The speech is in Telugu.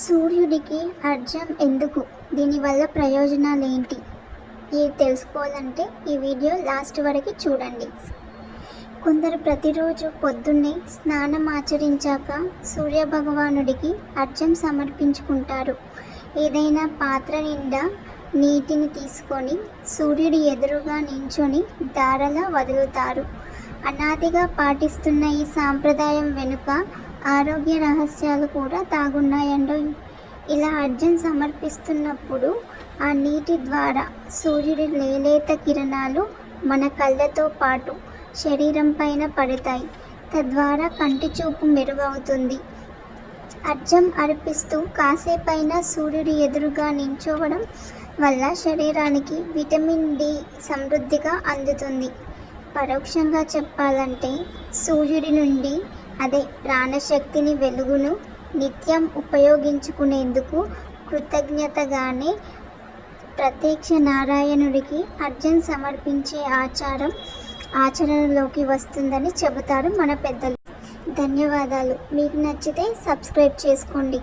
సూర్యుడికి అర్జం ఎందుకు? దీనివల్ల ప్రయోజనాలు ఏంటి ఇది తెలుసుకోవాలంటే ఈ వీడియో లాస్ట్ వరకు చూడండి. కొందరు ప్రతిరోజు పొద్దున్నే స్నానం ఆచరించాక సూర్యభగవానుడికి అర్జం సమర్పించుకుంటారు. ఏదైనా పాత్ర నిండా నీటిని తీసుకొని సూర్యుడి ఎదురుగా నించొని దారలా వదులుతారు. అనాదిగా పాటిస్తున్న ఈ సాంప్రదాయం వెనుక ఆరోగ్య రహస్యాలు కూడా తాగున్నాయండో. ఇలా అర్జున్ సమర్పిస్తున్నప్పుడు ఆ నీటి ద్వారా సూర్యుడి లేలేత కిరణాలు మన కళ్ళతో పాటు శరీరం పైన పడతాయి. తద్వారా కంటి చూపు మెరుగవుతుంది. అర్జం అర్పిస్తూ కాసేపైన సూర్యుడి ఎదురుగా నించోవడం వల్ల శరీరానికి విటమిన్ డి సమృద్ధిగా అందుతుంది. పరోక్షంగా చెప్పాలంటే సూర్యుడి నుండి అదే ప్రాణశక్తిని వెలుగును నిత్యం ఉపయోగించుకునేందుకు కృతజ్ఞతగానే ప్రత్యక్ష నారాయణుడికి అర్జున్ సమర్పించే ఆచారం ఆచరణలోకి వస్తుందని చెబుతారు మన పెద్దలు. ధన్యవాదాలు. మీకు నచ్చితే సబ్స్క్రైబ్ చేసుకోండి.